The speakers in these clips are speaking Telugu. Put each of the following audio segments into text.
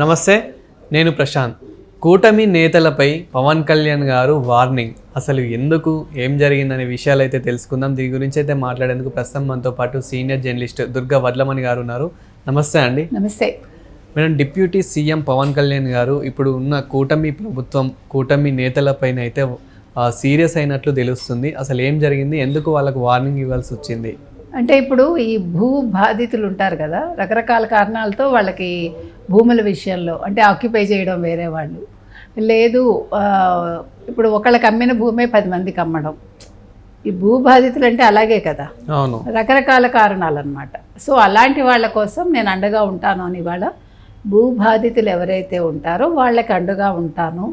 నమస్తే నేను ప్రశాంత్. కూటమి నేతలపై పవన్ కళ్యాణ్ గారు వార్నింగ్. అసలు ఎందుకు ఏం జరిగిందనే విషయాలు అయితే తెలుసుకుందాం. దీని గురించి అయితే మాట్లాడేందుకు ప్రస్తుతం మనతో పాటు సీనియర్ జర్నలిస్ట్ దుర్గా వడ్లమణి గారు ఉన్నారు. నమస్తే అండి. నమస్తే. Madam deputy CM Pawan Kalyan గారు ఇప్పుడు ఉన్న కూటమి ప్రభుత్వం కూటమి నేతలపైన అయితే సీరియస్ అయినట్లు తెలుస్తుంది. అసలు ఏం జరిగింది? ఎందుకు వాళ్ళకు వార్నింగ్ ఇవ్వాల్సి వచ్చింది? అంటే ఇప్పుడు ఈ భూ బాధితులు ఉంటారు కదా రకరకాల కారణాలతో వాళ్ళకి భూముల విషయంలో అంటే ఆక్యుపై చేయడం వేరే వాళ్ళు. లేదు ఇప్పుడు ఒకళ్ళకి అమ్మిన భూమే పది మందికి అమ్మడం. ఈ భూ బాధితులు అంటే అలాగే కదా. అవును. రకరకాల కారణాలు అనమాట సో అలాంటి వాళ్ళ కోసం నేను అండగా ఉంటాను అని ఇవాళ భూ బాధితులు ఎవరైతే ఉంటారో వాళ్ళకి అండగా ఉంటాను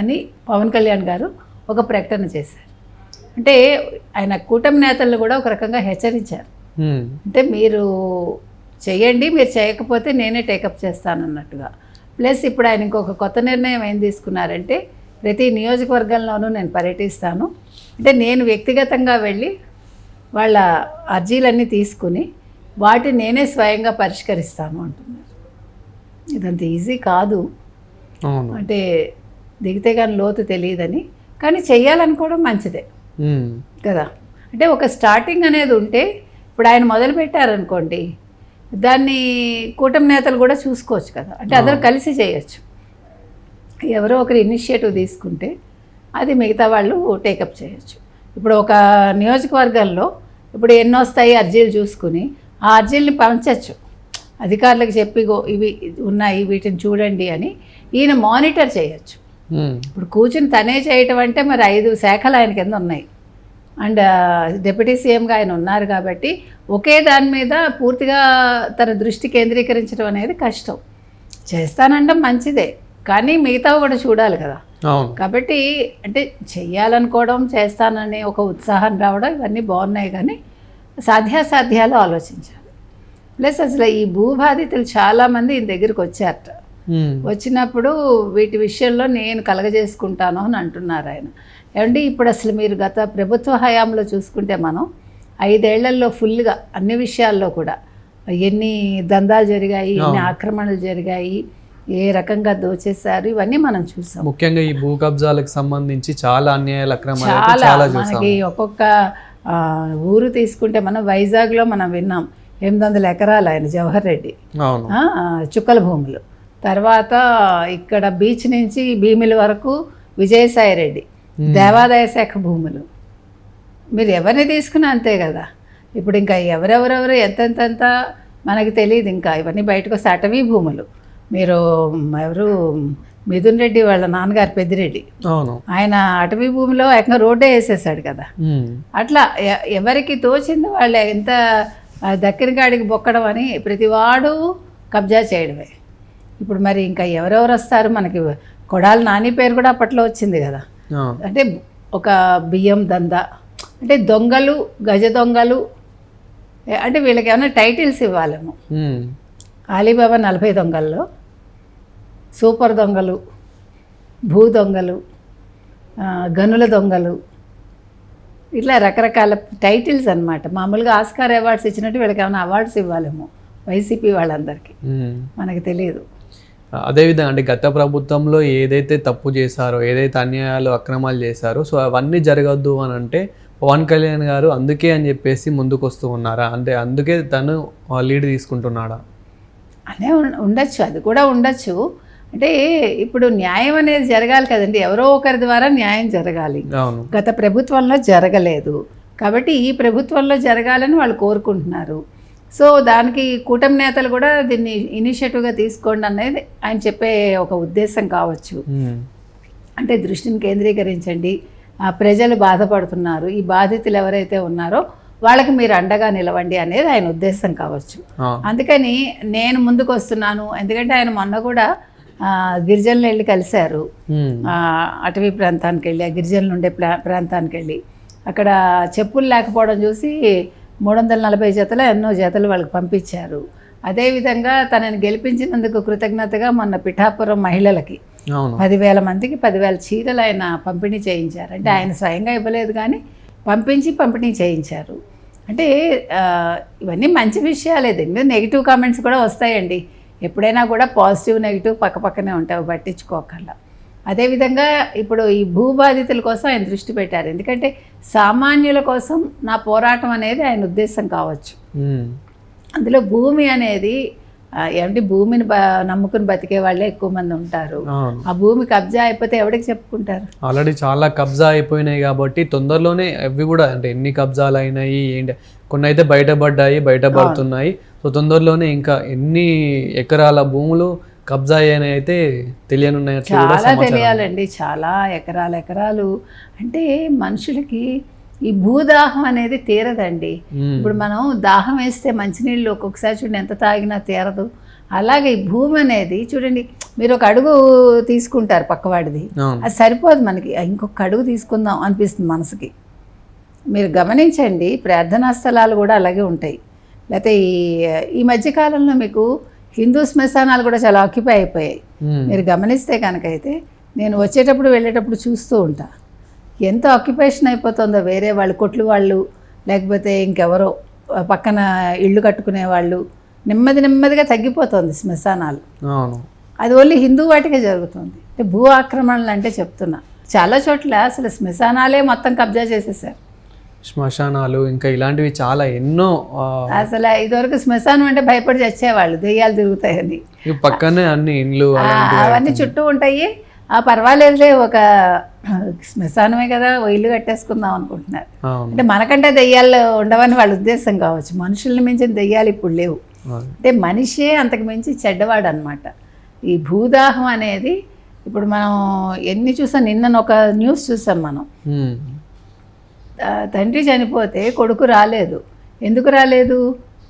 అని పవన్ కళ్యాణ్ గారు ఒక ప్రకటన చేశారు. అంటే ఆయన కూటమి నేతలను కూడా ఒక రకంగా హెచ్చరించారు. అంటే మీరు చేయండి మీరు చేయకపోతే నేనే టేకప్ చేస్తాను అన్నట్టుగా ప్లస్ ఇప్పుడు ఆయన ఇంకొక కొత్త నిర్ణయం ఏం తీసుకున్నారంటే ప్రతి నియోజకవర్గంలోనూ నేను పర్యటిస్తాను. అంటే నేను వ్యక్తిగతంగా వెళ్ళి వాళ్ళ అర్జీలన్నీ తీసుకుని వాటిని నేనే స్వయంగా పరిష్కరిస్తాను అంటున్నారు. ఇదంత ఈజీ కాదు. అంటే దిగితే కానీ లోతు తెలియదని కానీ చెయ్యాలనుకోవడం మంచిదే. కదా? అంటే ఒక స్టార్టింగ్ అనేది ఉంటే ఇప్పుడు ఆయన మొదలు పెట్టారనుకోండి దాన్ని కూటమి నేతలు కూడా చూసుకోవచ్చు కదా. అంటే అందరూ కలిసి చేయొచ్చు. ఎవరో ఒకరు ఇనిషియేటివ్ తీసుకుంటే అది మిగతా వాళ్ళు టేకప్ చేయొచ్చు. ఇప్పుడు ఒక నియోజకవర్గంలో ఇప్పుడు ఎన్ని వస్తాయి అర్జీలు చూసుకుని ఆ అర్జీల్ని పంచచ్చు. అధికారులకు చెప్పి "గో, ఇవి ఉన్నాయి వీటిని చూడండి అని ఈయన మానిటర్ చేయొచ్చు. ఇప్పుడు కూర్చుని తనే చేయటం అంటే మరి ఐదు శాఖలు ఆయన కింద ఉన్నాయి. అండ్ డిప్యూటీ సీఎంగా ఆయన ఉన్నారు కాబట్టి ఒకే దాని మీద పూర్తిగా తన దృష్టి కేంద్రీకరించడం అనేది కష్టం. చేస్తానంటే మంచిదే కానీ మిగతావి కూడా చూడాలి కదా. కాబట్టి అంటే చెయ్యాలనుకోవడం చేస్తానని ఒక ఉత్సాహం రావడం ఇవన్నీ బాగున్నాయి కానీ సాధ్యాసాధ్యాలు ఆలోచించాలి. ప్లస్ అసలు ఈ భూబాధితులు చాలామంది ఈయన దగ్గరికి వచ్చారట. వచ్చినప్పుడు వీటి విషయంలో నేను కలగజేసుకుంటాను అని అంటున్నారు ఆయన. ఏమంటే ఇప్పుడు అసలు మీరు గత ప్రభుత్వ హయాంలో చూసుకుంటే మనం ఐదేళ్ళలో ఫుల్గా అన్ని విషయాల్లో కూడా ఎన్ని దందాలు జరిగాయి ఎన్ని ఆక్రమణలు జరిగాయి ఏ రకంగా దోచేశారు ఇవన్నీ మనం చూసాం. ముఖ్యంగా ఈ భూ కబ్జాలకు సంబంధించి చాలా అన్యాయాలు చాలా మనకి ఒక్కొక్క ఊరు తీసుకుంటే మనం వైజాగ్లో మనం విన్నాం ఎనిమిది వందల ఎకరాలు ఆయన జవహర్ రెడ్డి. చుక్కల భూములు. తర్వాత ఇక్కడ బీచ్ నుంచి భీమిలి వరకు విజయసాయి రెడ్డి దేవాదాయ శాఖ భూములు. మీరు ఎవరిని తీసుకున్నా అంతే కదా. ఇప్పుడు ఇంకా ఎవరెవరెవరు ఎంతెంతంత మనకి తెలియదు ఇంకా. ఇవన్నీ బయటకు వస్తే అటవీ భూములు. మీరు ఎవరు? మిథున్ రెడ్డి వాళ్ళ నాన్నగారు పెద్దిరెడ్డి. ఆయన అటవీ భూమిలో ఏకంగా రోడ్డే వేసేసాడు కదా. అట్లా ఎవరికి తోచింది వాళ్ళు ఎంత దక్కిన కాడికి బొక్కడం అని ప్రతివాడు కబ్జా చేయడమే. ఇప్పుడు మరి ఇంకా ఎవరెవరు వస్తారు? మనకి కొడాలి నాని పేరు కూడా అప్పట్లో వచ్చింది కదా. అంటే ఒక బియ్యం దంద. అంటే దొంగలు గజ దొంగలు అంటే వీళ్ళకి ఏమైనా టైటిల్స్ ఇవ్వాలేమో. అలీబాబా నలభై దొంగల్లో సూపర్ దొంగలు భూ దొంగలు గనుల దొంగలు ఇట్లా రకరకాల టైటిల్స్ అన్నమాట. మామూలుగా ఆస్కార్ అవార్డ్స్ ఇచ్చినట్టు వీళ్ళకి ఏమైనా అవార్డ్స్ ఇవ్వాలేమో వైసీపీ వాళ్ళందరికీ. మనకు తెలియదు. అదేవిధంగా అంటే గత ప్రభుత్వంలో ఏదైతే తప్పు చేశారో ఏదైతే అన్యాయాలు అక్రమాలు చేశారో సో అవన్నీ జరగద్దు అని అంటే పవన్ కళ్యాణ్ గారు అందుకే అని చెప్పేసి ముందుకు వస్తూ ఉన్నారా? అంటే అందుకే తను లీడ్ తీసుకుంటున్నాడా? అనే ఉం- ఉండొచ్చు అది కూడా ఉండొచ్చు. అంటే ఇప్పుడు న్యాయం అనేది జరగాలి కదండి. ఎవరో ఒకరి ద్వారా న్యాయం జరగాలి. అవును. గత ప్రభుత్వంలో జరగలేదు. కాబట్టి ఈ ప్రభుత్వంలో జరగాలని వాళ్ళు కోరుకుంటున్నారు. సో దానికి కూటమి నేతలు కూడా దీన్ని ఇనిషియేటివ్గా తీసుకోండి అనేది ఆయన చెప్పే ఒక ఉద్దేశం కావచ్చు. అంటే దృష్టిని కేంద్రీకరించండి. ప్రజలు బాధపడుతున్నారు. ఈ బాధితులు ఎవరైతే ఉన్నారో వాళ్ళకి మీరు అండగా నిలవండి అనేది ఆయన ఉద్దేశం కావచ్చు. అందుకని నేను ముందుకు వస్తున్నాను ఎందుకంటే ఆయన మొన్న కూడా గిరిజనులు వెళ్ళి కలిశారు. అటవీ ప్రాంతానికి వెళ్ళి ఆ గిరిజనులు ఉండే ప్రా ప్రాంతానికి వెళ్ళి అక్కడ చెప్పులు లేకపోవడం చూసి మూడు వందల నలభై జతలు ఎన్నో జతలు వాళ్ళకి పంపించారు. అదేవిధంగా తనని గెలిపించినందుకు కృతజ్ఞతగా మొన్న పిఠాపురం మహిళలకి పదివేల మందికి పదివేల చీరలు ఆయన పంపిణీ చేయించారు. అంటే ఆయన స్వయంగా ఇవ్వలేదు కానీ పంపించి పంపిణీ చేయించారు. అంటే ఇవన్నీ మంచి విషయాలే. దీని నెగిటివ్ కామెంట్స్ కూడా వస్తాయండి. ఎప్పుడైనా కూడా పాజిటివ్ నెగిటివ్ పక్క పక్కనే ఉంటాయి అవి పట్టించుకోకల్లా. అదేవిధంగా ఇప్పుడు ఈ భూబాధితుల కోసం ఆయన దృష్టి పెట్టారు. ఎందుకంటే సామాన్యుల కోసం నా పోరాటం అనేది ఆయన ఉద్దేశం కావచ్చు. అందులో భూమి అనేది ఏమంటే భూమిని నమ్ముకుని బతికే వాళ్ళే ఎక్కువ మంది ఉంటారు. ఆ భూమి కబ్జా అయిపోతే ఎవరికి చెప్పుకుంటారు? ఆల్రెడీ చాలా కబ్జా అయిపోయినాయి కాబట్టి తొందరలోనే అవి కూడా అంటే ఎన్ని కబ్జాలు అయినాయి ఏంటి కొన్ని అయితే బయటపడ్డాయి బయటపడుతున్నాయి. సో తొందరలోనే ఇంకా ఎన్ని ఎకరాల భూములు కబ్జా అయ్యాయి అయితే తెలియనున్నట్లు కూడా చాలా తెలియాలండి చాలా ఎకరాల ఎకరాలు. అంటే మనుషులకి ఈ భూదాహం అనేది తీరదండి. ఇప్పుడు మనం దాహం వేస్తే మంచినీళ్ళు ఒక్కొక్కసారి చూడండి ఎంత తాగినా తీరదు. అలాగే ఈ భూమి అనేది చూడండి మీరు ఒక అడుగు తీసుకుంటారు పక్కవాడిది అది సరిపోదు మనకి. ఇంకొక అడుగు తీసుకుందాం అనిపిస్తుంది మనసుకి. మీరు గమనించండి ప్రార్థనా స్థలాలు కూడా అలాగే ఉంటాయి. లేకపోతే ఈ ఈ మధ్యకాలంలో మీకు హిందూ శ్మశానాలు కూడా చాలా ఆక్యుపై అయిపోయాయి. ఉమ్. మీరు గమనిస్తే కనుకైతే నేను వచ్చేటప్పుడు వెళ్ళేటప్పుడు చూస్తూ ఉంటా. ఎంత ఆక్యుపేషన్ అయిపోతుందో వేరే వాళ్ళు కొట్లు వాళ్ళు లేకపోతే ఇంకెవరో పక్కన ఇళ్ళు కట్టుకునే వాళ్ళు నెమ్మది నెమ్మదిగా తగ్గిపోతుంది శ్మశానాలు. అది ఓన్లీ హిందూ వాటికే జరుగుతుంది. అంటే భూ ఆక్రమణలు అంటే చెప్తున్నా. చాలా చోట్ల అసలు శ్మశానాలే మొత్తం కబ్జా చేసేసారు. శ్మశానాలు ఇంకా ఇలాంటివి చాలా ఎన్నో అసలు ఇదివరకు శ్మశానం అంటే భయపడి చచ్చేవాళ్ళు దెయ్యాలు తిరుగుతాయని. పక్కనే అన్ని ఇండ్లు అవన్నీ చుట్టూ ఉంటాయి. ఆ పర్వాలేదులే ఒక శ్మశానమే కదా ఇల్లు కట్టేసుకుందాం అనుకుంటున్నారు. అంటే మనకంటే దెయ్యాలు ఉండవని వాళ్ళ ఉద్దేశం కావచ్చు. మనుషుల్ని మించిన దెయ్యాలు ఇప్పుడు లేవు. అంటే మనిషే అంతకు మించి చెడ్డవాడు అనమాట ఈ భూదాహం అనేది ఇప్పుడు మనం ఎన్ని చూసాం నిన్న ఒక న్యూస్ చూసాం మనం. తండ్రి చనిపోతే కొడుకు రాలేదు. ఎందుకు రాలేదు?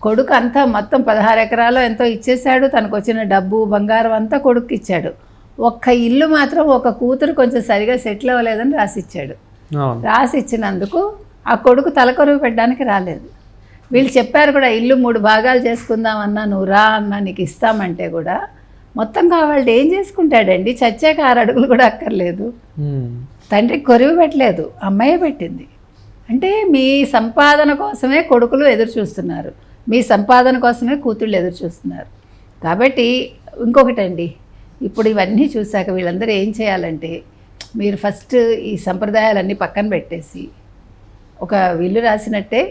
కొడుకు అంతా మొత్తం పదహారు ఎకరాలు ఎంతో ఇచ్చేశాడు. తనకు వచ్చిన డబ్బు బంగారం అంతా కొడుకు ఇచ్చాడు. ఒక్క ఇల్లు మాత్రం ఒక కూతురు కొంచెం సరిగా సెటిల్ అవ్వలేదని రాసిచ్చాడు. అవును. రాసి ఇచ్చినందుకు ఆ కొడుకు తలకొరువు పెట్టడానికి రాలేదు. వీళ్ళు చెప్పారు కూడా ఇల్లు మూడు భాగాలు చేసుకుందామన్నా నువ్వు రా అన్నా నీకు ఇస్తామంటే కూడా మొత్తం కావాలి ఏం చేసుకుంటాడండి? చచ్చాక ఆరు అడుగులు కూడా అక్కర్లేదు. ఉమ్. తండ్రికి కొరివి పెట్టలేదు. అమ్మాయే పెట్టింది. అంటే మీ సంపాదన కోసమే కొడుకులు ఎదురు చూస్తున్నారు. మీ సంపాదన కోసమే కూతుళ్ళు ఎదురు చూస్తున్నారు. కాబట్టి ఇంకొకటండి ఇప్పుడు ఇవన్నీ చూశాక వీళ్ళందరూ ఏం చేయాలంటే మీరు ఫస్ట్ ఈ సంప్రదాయాలన్నీ పక్కన పెట్టేసి ఒక విల్లు రాసినట్టే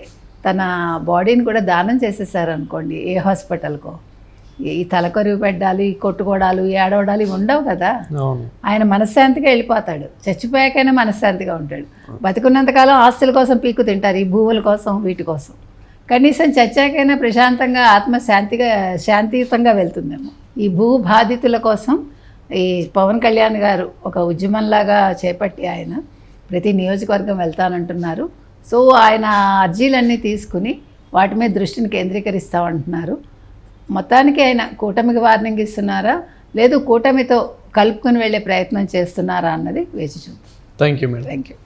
తన బాడీని కూడా దానం చేసేసారనుకోండి ఏ హాస్పిటల్కో. ఈ తలకొరివి పెట్టాలి కొట్టుకోవడాలు ఏడవడాలు ఇవి ఉండవు కదా. ఆయన మనశ్శాంతిగా వెళ్ళిపోతాడు. చచ్చిపోయాకైనా మనశ్శాంతిగా ఉంటాడు. బతికున్నంతకాలం ఆస్తుల కోసం పీకు తింటారు ఈ భూముల కోసం వీటి కోసం. కనీసం చచ్చాకైనా ప్రశాంతంగా ఆత్మ శాంతిగా శాంతియుతంగా వెళ్తుందేమో. ఈ భూ బాధితుల కోసం ఈ పవన్ కళ్యాణ్ గారు ఒక ఉద్యమంలాగా చేపట్టి ఆయన ప్రతి నియోజకవర్గం వెళ్తానంటున్నారు. సో ఆయన అర్జీలన్నీ తీసుకుని వాటి మీద దృష్టిని కేంద్రీకరిస్తామంటున్నారు. మొత్తానికి ఆయన కూటమికి వార్నింగ్ ఇస్తున్నారా? లేదు కూటమితో కలుపుకొని వెళ్ళే ప్రయత్నం చేస్తున్నారా అన్నది వేచి చూద్దాం. Thank you madam thank you